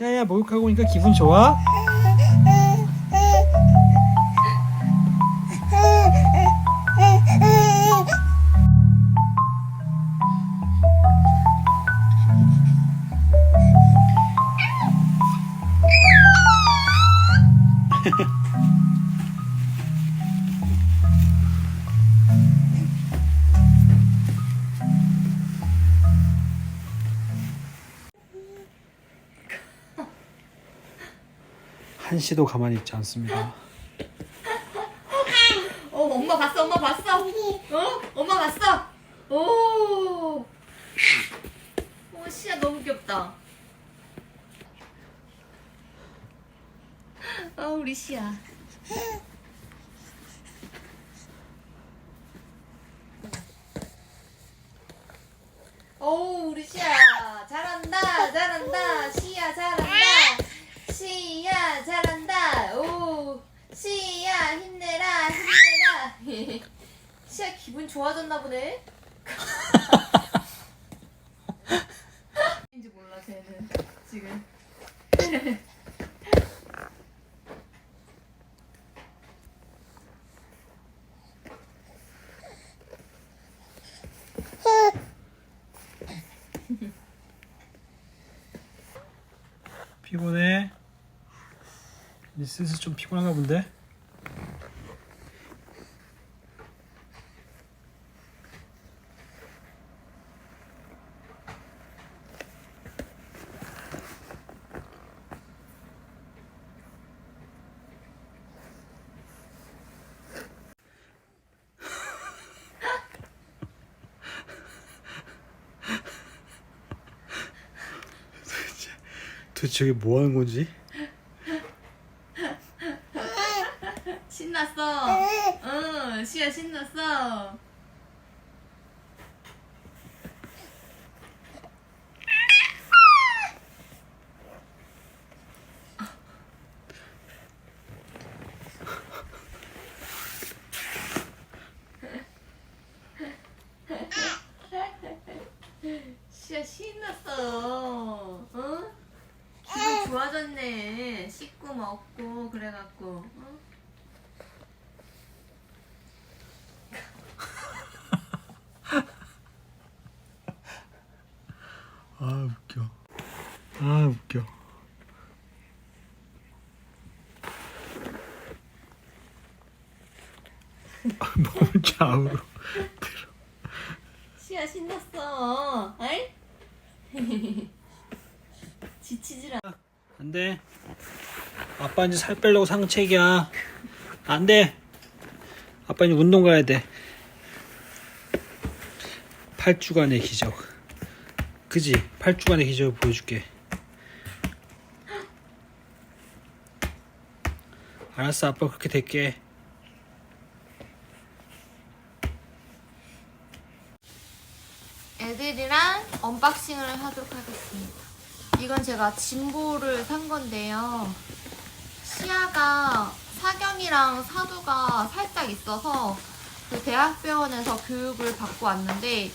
시아야 목욕하고 오니까 기분 좋아? 한시도 가만히 있지 않습니다. 어, 엄마 봤어, 엄마 봤어. 어? 엄마 봤어. 오. 오, 시야 너무 귀엽다. 아, 우리 시야. 오, 우리 시야. 잘한다, 잘한다. 시야, 잘한다. 시야, 잘한다. 오, 시야, 힘내라, 힘내라. 시야 기분 좋아졌나 보네. 인지 몰라, 쟤는. 지금. 피곤해? 이제 슬슬 좀 피곤한가 본데? 저게 뭐 하는 건지? 신났어. 응, 시야 신났어. 시야 신났어. 응? 기분 좋아졌네. 씻고 먹고 그래갖고. 응? 아 웃겨. 아 웃겨. 몸 좌우로 들어. 시야 신났어. 아이? 지치질 않아. 안 돼. 아빠 이제 살 빼려고 상책이야. 안 돼. 아빠 이제 운동 가야 돼. 8주간의 기적. 그지? 8주간의 기적을 보여줄게. 알았어, 아빠 그렇게 될게. 애들이랑 언박싱을 하도록 하겠습니다. 이건 제가 진보를 산 건데요. 시야가 사경이랑 사두가 살짝 있어서 그 대학병원에서 교육을 받고 왔는데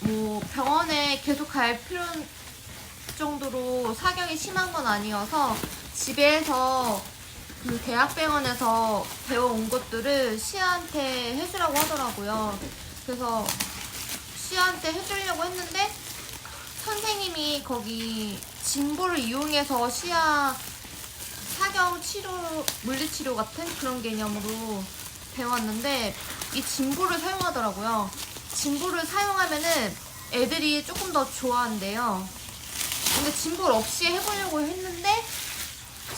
뭐 병원에 계속 갈 필요 정도로 사경이 심한 건 아니어서 집에서 그 대학병원에서 배워온 것들을 시아한테 해주라고 하더라고요. 그래서 시아한테 해주려고 했는데 선생님이 거기 진보를 이용해서 시아 사경 치료, 물리치료 같은 그런 개념으로 배웠는데 이 진보를 사용하더라고요. 진보를 사용하면은 애들이 조금 더 좋아한대요. 근데 진볼 없이 해보려고 했는데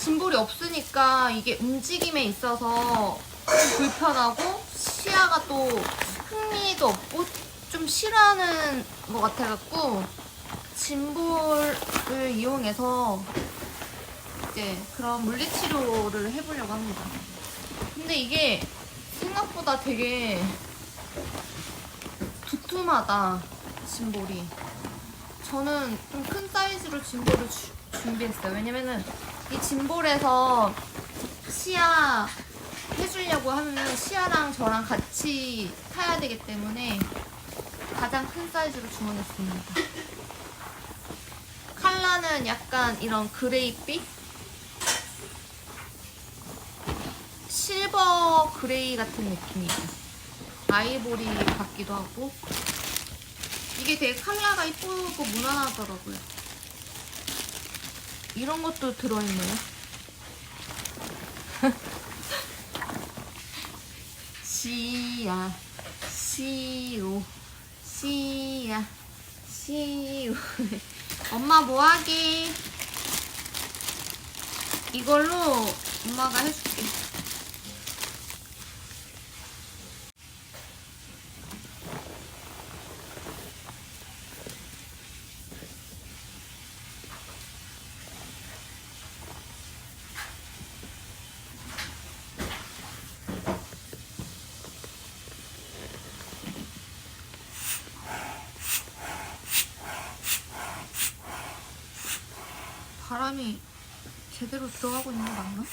진볼이 없으니까 이게 움직임에 있어서 좀 불편하고 시야가 또 흥미도 없고 좀 싫어하는 것 같아갖고 진볼을 이용해서 이제 그런 물리치료를 해보려고 합니다. 근데 이게 생각보다 되게 두툼하다 진볼이. 저는 좀 큰 사이즈로 진볼을 주- 준비했어요. 왜냐면은 이 진볼에서 시야 해주려고 하면은 시아랑 저랑 같이 타야 되기 때문에 가장 큰 사이즈로 주문했습니다. 컬러는 약간 이런 그레이빛? 실버 그레이 같은 느낌이에요. 아이보리 같기도 하고. 이게 되게 컬러가 이쁘고 무난하더라고요. 이런 것도 들어있네요. 시야, 시오, 시야, 시오. 엄마 뭐하게? 이걸로 엄마가 해줄게. 바람이 제대로 들어가고 있는 거 맞나?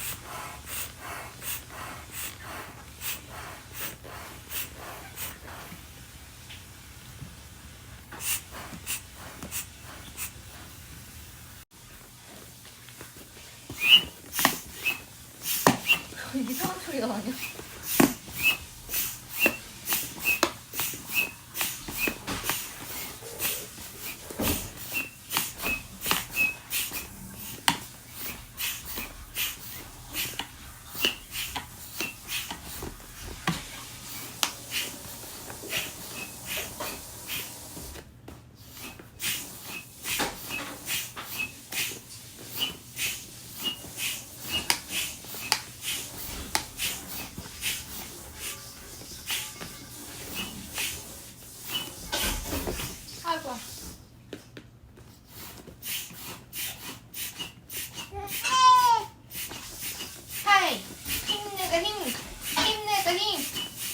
이상한 소리가 나냐? 아이고. 하이 힘내가 힘 힘내가 힘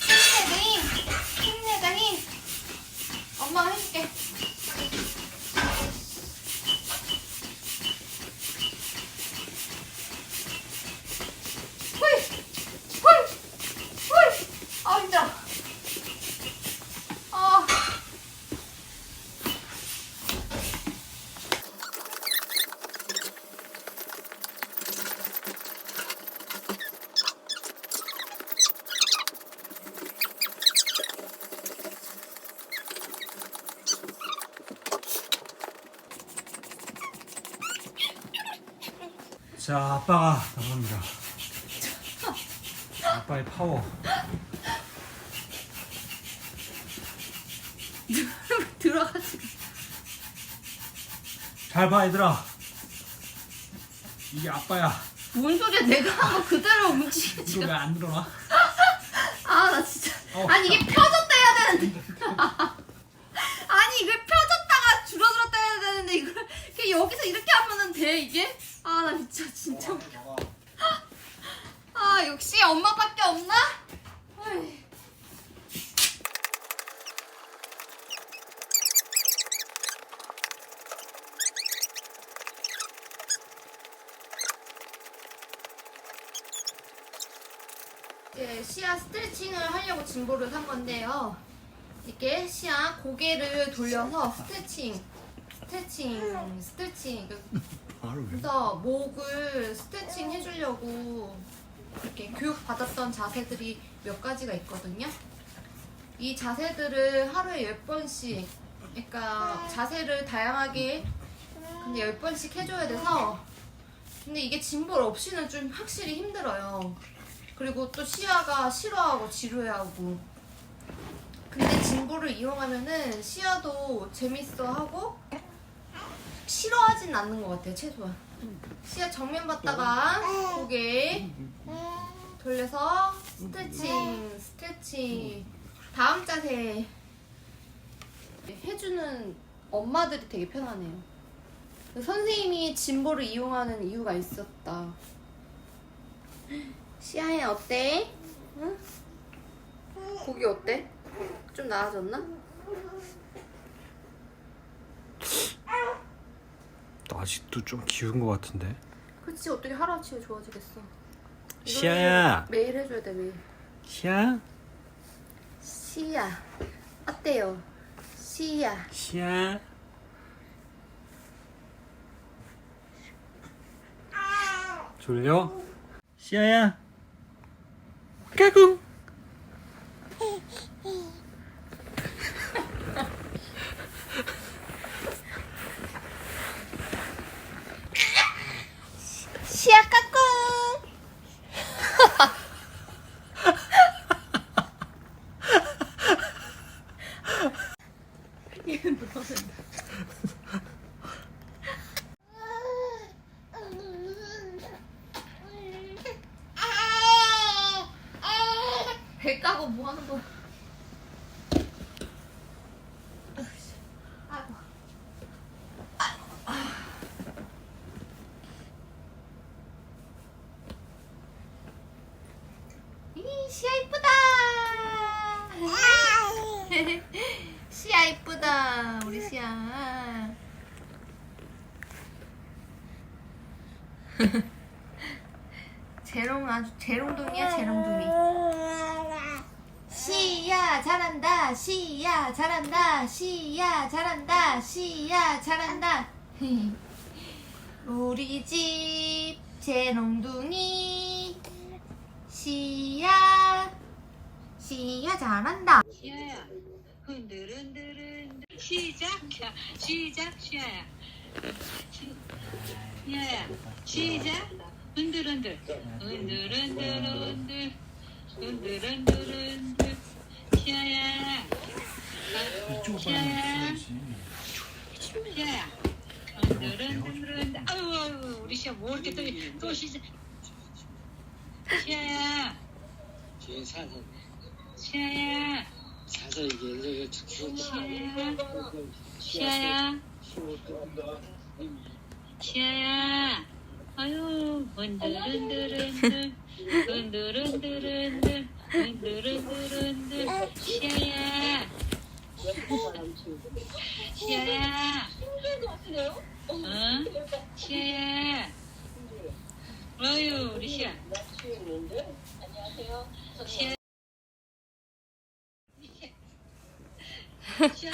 힘내가 힘 힘내가 힘 엄마가 해줄게 훌훌훌훌아 힘들어 아 자, 아빠가 나갑니다. 아빠의 파워. 들어가지고 잘 봐, 얘들아. 이게 아빠야. 뭔 소리야 내가 한거 그대로 움직이지 이거 왜안 들어나? 아 나 진짜 어. 아니 이게 펴졌다 해야 되는데 아니 이걸 펴졌다가 줄어들었다 해야 되는데 이걸 그냥 여기서 이렇게 하면은 돼 이게 아 나 진짜 진짜 아 역시 엄마밖에 없나? 어이. 이제 시야 스트레칭을 하려고 짐볼을 산 건데요. 이렇게 시야 고개를 돌려서 스트레칭, 스트레칭, 스트레칭. 바로 왜? 그래서 목을 스트레칭 해주려고 이렇게 교육 받았던 자세들이 몇 가지가 있거든요. 이 자세들을 하루에 10번씩, 그러니까 자세를 다양하게 근데 10번씩 해줘야 돼서 근데 이게 짐볼 없이는 좀 확실히 힘들어요. 그리고 또 시야가 싫어하고 지루해하고 근데 진보를 이용하면은 시야도 재밌어하고 싫어하진 않는 것 같아요 최소한 시야 정면 봤다가 고개 돌려서 스트레칭 스트레칭 다음 자세 해주는 엄마들이 되게 편하네요 선생님이 진보를 이용하는 이유가 있었다 시아야 어때? 응? 고기 어때? 좀 나아졌나? 아직도 좀 기운 것 같은데. 그치 어떻게 하루아침에 좋아지겠어 이거는 시아야. 매일 해줘야 돼 매일 시야? 시야 어때요? 시야 시야? 졸려? 시아야 까꿍 시야 까꿍. 배 까고 뭐 하는 거야? 아이고. 이 시야 이쁘다. 시야 이쁘다. 우리 시야. 재롱 아주 재롱둥이야 재롱둥이. 시야 잘한다. 시야 잘한다. 시야 잘한다. 시야 잘한다. 우리 집 재롱둥이. 시야 시야 잘한다. 시아야. 흔들흔들흔들. 시작 야, 시작 시아야. 시아야. 시작. 흔들흔들. 흔들흔들흔들. 흔들흔들흔들 시아야 시아야 시아야 흔들흔들흔들 아유 아유 우리 시아 뭐 이렇게 또, 또 시작 시아야 뒤에 사서 시아야 사서 이게 이렇게 툭툭 시아야 시아야 시아야 아유 흔들흔들흔들 흔들흔들흔들 흔들흔들흔들 시아야 시아야 어? 시아야 아유 우리 시아 시아 시아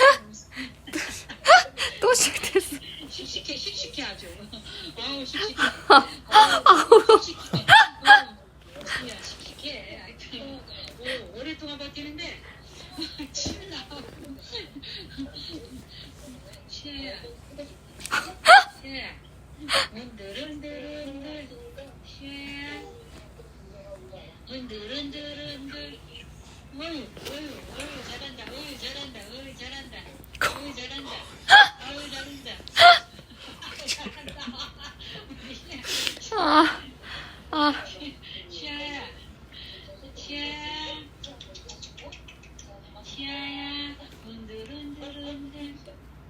또 시작됐어. 씩씩해 씩씩해 아주 아우 씩씩해 아우 씩씩해 어, 야 씩씩해 하여튼 오, 오랫동안 버티는데 침나 시아야 시아야 흔들흔들흔들 흔들흔들흔들 잘한다 잘한다 잘한다 잘한다 잘한다 아, 아, 시아야, 시아야, 시아야, 흔들흔들흔들.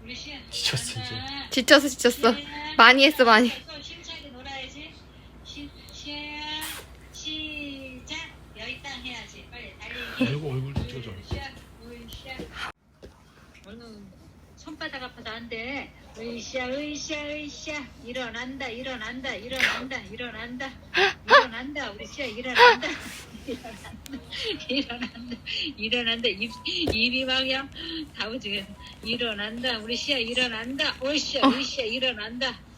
우리 시아. 지쳤어, 이제. 잘한다. 지쳤어, 지쳤어. 많이 했어, 많이. 또 힘차게 놀아야지. 시, 시아야, 시작. 여기 땅 해야지. 빨리 달리기. 아이고, 얼굴도 찍어줘. 시아, 으쌰. 얼른 손바닥 아파도 안 돼. 으쌰, 으쌰, 으쌰. 일어난다, 일어난다, 일어난다, 일어난다. 일어난다, 우리 시아 일어난다. 일어난다, 일어난다, 일어난다. 입, 입이 막요. 다우지. 일어난다, 우리 시아 일어난다. 으쌰, 으쌰, 일어난다.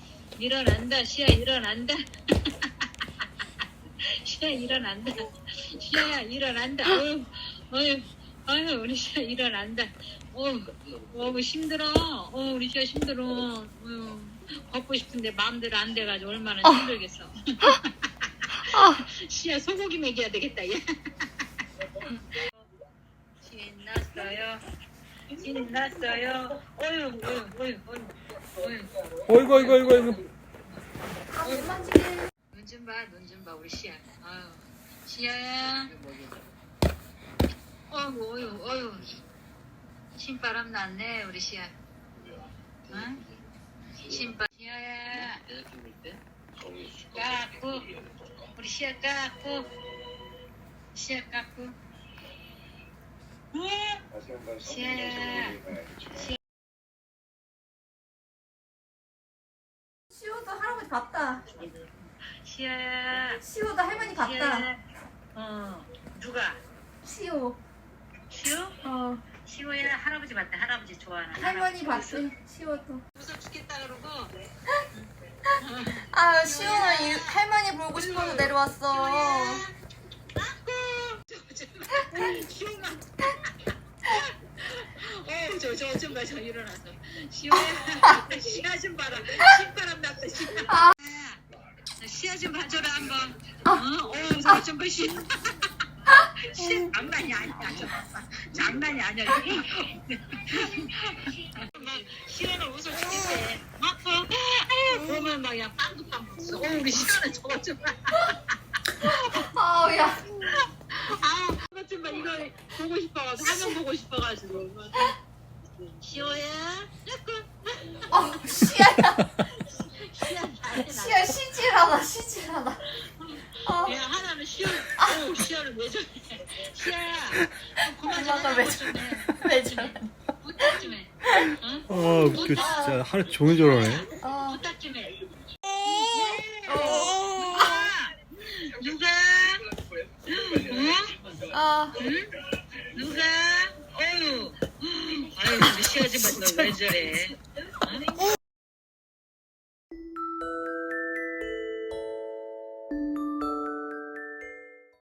일어난다, 시아 일어난다. 시아 일어난다. 시아야 일어난다. 어휴, 어휴, 어휴, 우리 시아 일어난다. 어휴, 어휴, 힘들어. 어, 우리 시아 힘들어. 어휴, 걷고 싶은데 마음대로 안 돼가지고 얼마나 힘들겠어. 아, 시아 소고기 먹여야 되겠다, 얘. 신났어요. 신났어요. 어휴, 어휴, 어휴, 어휴, 어휴. 어이구 어이구 어이구 어이구 눈좀 봐, 눈 좀 봐, 우리 시아. 아유, 시아야. 어휴, 어휴, 어휴. 신바람 났네, 우리 시아. 응? 신바. 시아야. 까꾸. 우리 시아 까꾸. 시아 까꾸. 응? 시아야. 시호 봤다. 시아야. 시호도 할머니 봤다. 시아야. 어, 누가? 시호. 시오? 어, 시오야 할아버지 봤다 할아버지 좋아하는 할머니 할아버지. 봤지. 시호도. 무섭 죽겠다 그러고 아 시원아 이 할머니 보고 싶어서 내려왔어. 시원아. 어, 저, 저, 좀 봐, 저 일어나서. 시원아, 시야 좀 봐라. 신바람 났다, 시야. 아. 시야 좀 봐줘라, 한번. 어, 어, 저, 좀 봐, 시. 시, 장난이 아니야, 저. 장난이 아니야. 막, 시원아 웃어 죽겠대. 막, 어, 아유, 보면 막, 야, 빵긋빵긋 웃어. 어, 우리 시원아 저거 좀 봐. 아우 야. 아, 말 이거 보고 싶어가지고 화면 보고 싶어가지고. 시호야, 야꾸. 어 시야야. 시야 잘해. 시야 시질하다 시질하다. 어. 야 하나는 시호. 오, 시호는 왜 저래? 시야야, 어, 그만 좀 엄마가 해. 왜좀 해. 왜 저래? 부탁 좀 해. 어? 아 웃겨 진짜 하루 종일 저러네 아유, 우리 시